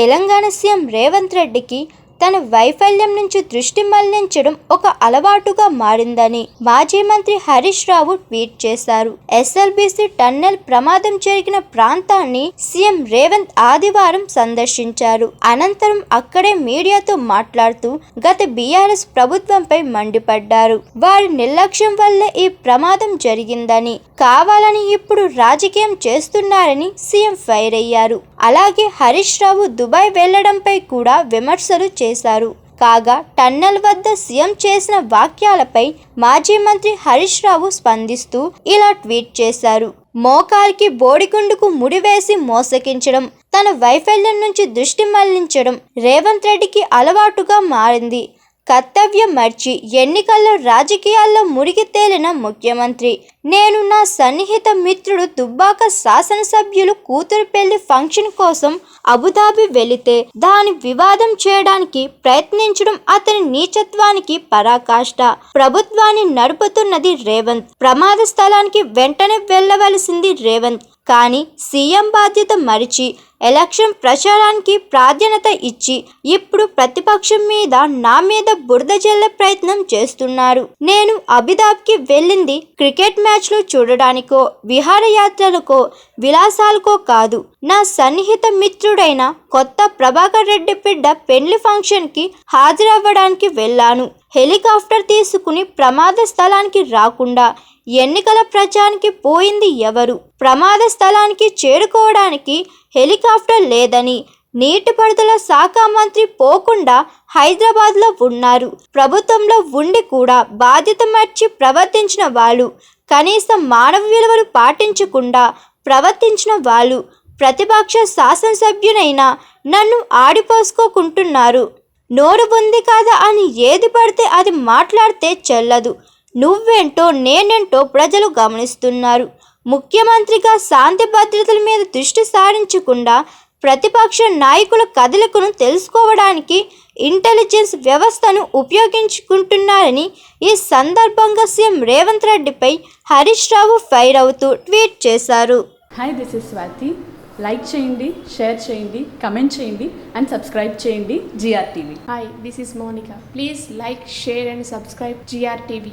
Telangana CM Revanth రెడ్డికి తన వైఫల్యం నుంచి దృష్టి మళ్ళించడం ఒక అలవాటుగా మారిందని మాజీ మంత్రి హరీష్ రావు ట్వీట్ చేశారు. ఎస్ఎల్బీసీ టన్నెల్ ప్రమాదం జరిగిన ప్రాంతాన్ని సీఎం రేవంత్ ఆదివారం సందర్శించారు. అనంతరం అక్కడే మీడియాతో మాట్లాడుతూ గత బీఆర్ఎస్ ప్రభుత్వంపై మండిపడ్డారు. వారి నిర్లక్ష్యం వల్లే ఈ ప్రమాదం జరిగిందని కావాలని ఇప్పుడు రాజకీయం చేస్తున్నారని సీఎం ఫైర్ అయ్యారు. అలాగే హరీష్ రావు దుబాయ్ వెళ్ళడంపై కూడా విమర్శలు చేశారు. కాగా టన్నెల్ వద్ద సీఎం చేసిన వాక్యాలపై మాజీ మంత్రి హరీష్ రావు స్పందిస్తూ ఇలా ట్వీట్ చేశారు. మోకాలికి బోడిగుండుకు ముడివేసి మోసగించడం తన వైఫల్యం నుంచి దృష్టి మళ్ళించడం రేవంత్ రెడ్డికి అలవాటుగా మారింది. కర్తవ్యం మర్చి ఎన్నికల్లో రాజకీయాల్లో మురిగి తేలిన ముఖ్యమంత్రి. నేను నా సన్నిహిత మిత్రుడు దుబ్బాక శాసనసభ్యులు కూతురు పెళ్ళి ఫంక్షన్ కోసం అబుదాబి వెళితే దాని వివాదం చేయడానికి ప్రయత్నించడం అతని నీచత్వానికి పరాకాష్ట. ప్రభుత్వాన్ని నడుపుతున్నది రేవంత్. ప్రమాద స్థలానికి వెంటనే వెళ్ళవలసింది రేవంత్. కానీ సీఎం బాధ్యత మరిచి ఎలక్షన్ ప్రచారానికి ప్రాధాన్యత ఇచ్చి ఇప్పుడు ప్రతిపక్షం మీద నా మీద బురద జల్లే ప్రయత్నం చేస్తున్నారు. నేను అబిదాబ్కి వెళ్ళింది క్రికెట్ మ్యాచ్లు చూడడానికో విహారయాత్రలకో విలాసాలకో కాదు. నా సన్నిహిత మిత్రుడైన కొత్త ప్రభాకర్ రెడ్డి బిడ్డ పెళ్ళి ఫంక్షన్కి హాజరవ్వడానికి వెళ్ళాను. హెలికాప్టర్ తీసుకుని ప్రమాద స్థలానికి రాకుండా ఎన్నికల ప్రచారానికి పోయింది ఎవరు? ప్రమాద స్థలానికి చేరుకోవడానికి హెలికాప్టర్ లేదని నీటిపారుదల శాఖ మంత్రి పోకుండా హైదరాబాద్లో ఉన్నారు. ప్రభుత్వంలో ఉండి కూడా బాధ్యత మర్చి ప్రవర్తించిన వాళ్ళు కనీసం మానవ విలువలు పాటించకుండా ప్రవర్తించిన వాళ్ళు ప్రతిపక్ష శాసనసభ్యునైనా నన్ను ఆడిపోసుకోకుంటున్నారు. నోరు ఉంది కదా అని ఏది పడితే అది మాట్లాడితే చెల్లదు. నువ్వేంటో నేనేంటో ప్రజలు గమనిస్తున్నారు ముఖ్యమంత్రిగా శాంతి భద్రతల మీద దృష్టి సారించకుండా ప్రతిపక్ష నాయకుల కదలికను తెలుసుకోవడానికి ఇంటెలిజెన్స్ వ్యవస్థను ఉపయోగించుకుంటున్నారని ఈ సందర్భంగా సీఎం రేవంత్ రెడ్డిపై హరీష్ రావు ఫైర్ అవుతూ ట్వీట్ చేశారు hi this is Swathi like చేయండి షేర్ చేయండి కమెంట్ చేయండి అండ్ సబ్స్క్రైబ్ చేయండి GR TV Hi, this is Monica. Please like, share, and subscribe GRTV.